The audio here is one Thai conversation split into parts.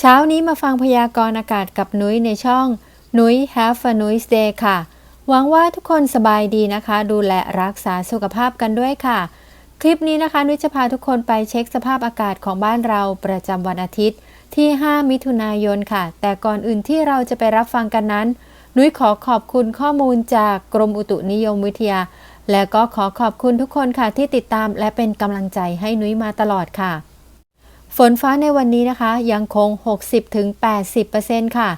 เช้านี้มาฟังพยากรณ์อากาศกับนุ้ยในช่อง นุ้ย Have a nice day ค่ะ หวังว่าทุกคนสบายดีนะคะ ดูแลรักษาสุขภาพกันด้วยค่ะ คลิปนี้นะคะ นุ้ยจะพาทุกคนไปเช็คสภาพอากาศของบ้านเราประจำวันอาทิตย์ ที่ 5 มิถุนายนค่ะ แต่ก่อนอื่นที่เราจะไปรับฟังกันนั้น นุ้ยขอขอบคุณข้อมูลจากกรมอุตุนิยมวิทยา และก็ขอขอบคุณทุกคนค่ะที่ติดตามและเป็นกำลังใจให้นุ้ยมาตลอดค่ะ ฝนฟ้าในวันนี้นะคะ ยังคง 60-80%ค่ะ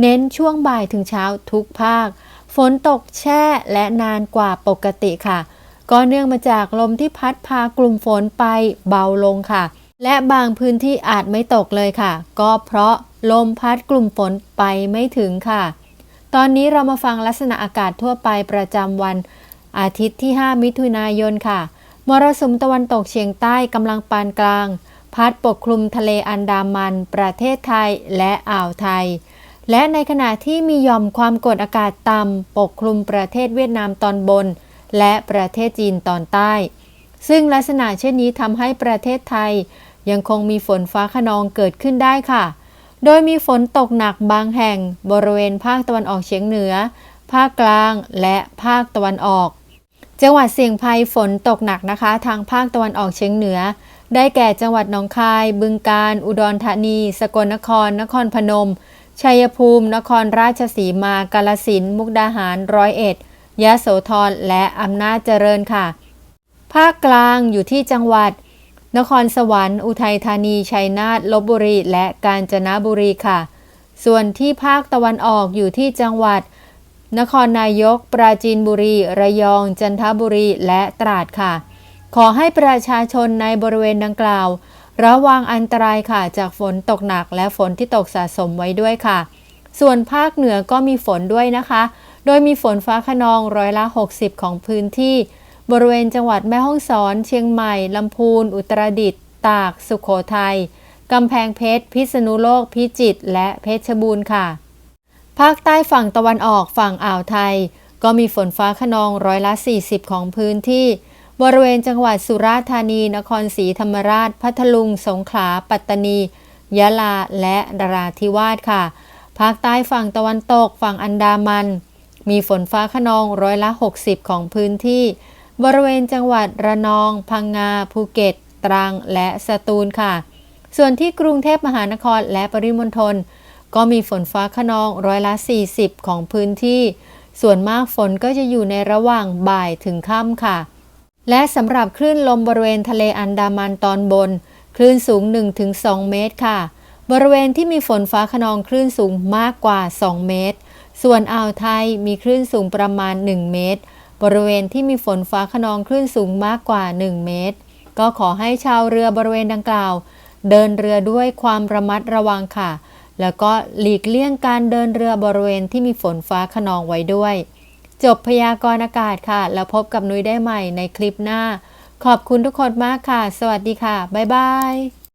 เน้นช่วงบ่ายถึงเช้าทุกภาค ฝนตกแช่และนานกว่าปกติค่ะ ก็เนื่องมาจากลมที่พัดพากลุ่มฝนไปเบาลงค่ะ และบางพื้นที่อาจไม่ตกเลยค่ะ ก็เพราะลมพัดกลุ่มฝนไปไม่ถึงค่ะ ตอนนี้เรามาฟังลักษณะอากาศทั่วไปประจำวัน อาทิตย์ที่ 5 มิถุนายนค่ะ มรสุมตะวันตกเฉียงใต้กำลังปานกลาง พัดปกคลุมทะเลอันดามัน ประเทศไทยและอ่าวไทย และในขณะที่มีย่อมความกดอากาศต่ำปกคลุมประเทศเวียดนามตอนบน และประเทศจีนตอนใต้ ซึ่งลักษณะเช่นนี้ทำให้ประเทศไทย ยังคงมีฝนฟ้าขนองเกิดขึ้นได้ค่ะ โดยมีฝนตกหนักบางแห่งบริเวณภาคตะวันออกเฉียงเหนือ ภาคกลางและภาคตะวันออก จังหวัดเสี่ยงภัยฝนตกหนักนะคะ ทางภาคตะวันออกเฉียงเหนือ ได้แก่จังหวัดหนองคาย บึงกาฬ อุดรธานี สกลนคร นครพนม ชัยภูมิ นครราชสีมา กาลสินธุ์มุกดาหาร ร้อยเอ็ด ยะโสธร และอำนาจเจริญค่ะ ภาคกลางอยู่ที่จังหวัด นครสวรรค์ อุทัยธานี ชัยนาท ลบบุรี และกาญจนบุรีค่ะ ส่วนที่ภาคตะวันออกอยู่ที่จังหวัด นครนายก ปราจีนบุรี ระยอง จันทบุรี และตราดค่ะ ขอให้ประชาชนในบริเวณดังกล่าว ระวังอันตรายค่ะจากฝนตกหนักและฝนที่ตกสะสมไว้ด้วยค่ะ ส่วนภาคเหนือก็มีฝนด้วยนะคะ โดยมีฝนฟ้าขนองร้อยละ 60 ของพื้นที่ บริเวณจังหวัดแม่ฮ่องสอน เชียงใหม่ ลำพูน อุตรดิตถ์ตาก สุขโขทัยกำแพงเพชร พิษณุโลก พิจิตรและเพชรบูรณ์ค่ะ ภาคใต้ฝั่งตะวันออกฝั่งอ่าวไทย ก็มีฝนฟ้าขนองร้อยละ 40 ของพื้นที่ บริเวณจังหวัดสุราษฎร์ธานี นครศรีธรรมราช พัทลุง สงขลา ปัตตานี ยะลา และนราธิวาสค่ะ ภาคใต้ฝั่งตะวันตก ฝั่งอันดามัน มีฝนฟ้าขนองร้อยละ 60 ของพื้นที่ บริเวณจังหวัดระนอง พังงา ภูเก็ต ตรัง และสตูลค่ะ ส่วนที่กรุงเทพมหานครและปริมณฑล ก็มีฝนฟ้าขนองร้อยละ 40 ของพื้นที่ ส่วนมากฝนก็จะอยู่ในระหว่างบ่ายถึงค่ำค่ะ และสำหรับคลื่นลมบริเวณทะเลอันดามันตอนบน คลื่นสูง 1-2 เมตรค่ะ บริเวณที่มีฝนฟ้าขนองคลื่นสูงมากกว่า 2 เมตร ส่วนอ่าวไทยมีคลื่นสูงประมาณ 1 เมตร บริเวณที่มีฝนฟ้าขนองคลื่นสูงมากกว่า 1 เมตร ก็ขอให้ชาวเรือบริเวณดังกล่าว เดินเรือด้วยความระมัดระวังค่ะ แล้วก็หลีกเลี่ยงการเดินเรือบริเวณที่มีฝนฟ้าขนองไว้ด้วย จบพยากรณ์อากาศค่ะ แล้วพบกับนุ้ยได้ใหม่ในคลิปหน้า ขอบคุณทุกคนมากค่ะ สวัสดีค่ะ บ๊ายบาย